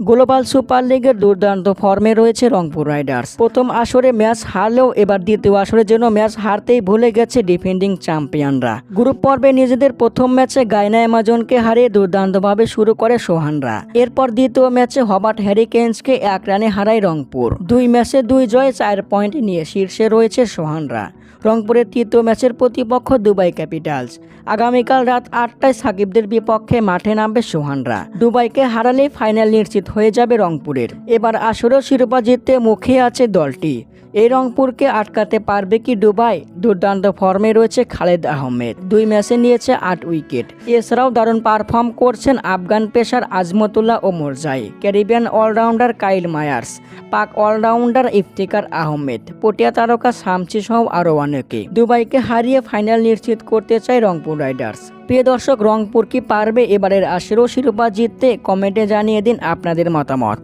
Global super লিগের দুর্দান্ত ফর্মে রয়েছে রংপুর রাইডার্স। প্রথম আসরে ম্যাচ হারলেও এবার দ্বিতীয় আসরের জন্য ম্যাচ হারতেই ভুলে গেছে ডিফেন্ডিং চ্যাম্পিয়নরা। গ্রুপ পর্বে নিজেদের প্রথম ম্যাচে গায়না অ্যামাজনকে হারিয়ে দুর্দান্তভাবে শুরু করে সোহানরা। এরপর দ্বিতীয় ম্যাচে হবার্ট হ্যারিকেন্সকে এক রানে হারায় রংপুর। দুই ম্যাচে দুই জয় চার পয়েন্ট নিয়ে শীর্ষে রয়েছে সোহানরা। রংপুরের তৃতীয় ম্যাচের প্রতিপক্ষ দুবাই ক্যাপিটালস। আগামীকাল রাত আটটায় সাকিবদের বিপক্ষে মাঠে নামবে সোহানরা। দুবাইকে হারালে ফাইনাল নিশ্চিত হয়ে যাবে রংপুরের। এবার আসরেও শিরোপা জিততে মুখে আছে দলটি। এই রংপুরকে আটকাতে পারবে কি দুবাই? দুর্দান্ত ফর্মে রয়েছে খালেদ আহমেদ। দুই ম্যাচে নিয়েছে আট উইকেট। এছাড়াও দারুণ পারফর্ম করছেন Afghan pacer Azmatullah Omarzai. Caribbean allrounder Kyle Mayers, Pak allrounder Iftikhar Ahmed, Protea তারকা শামসি সহ আরও অনেকে। দুবাইকে হারিয়ে ফাইনাল নিশ্চিত করতে চায় রংপুর রাইডার্স। প্রিয় দর্শক, রংপুর কি পারবে? এবারের আশেরও শিরোপা জিততে কমেন্টে জানিয়ে দিন আপনাদের মতামত।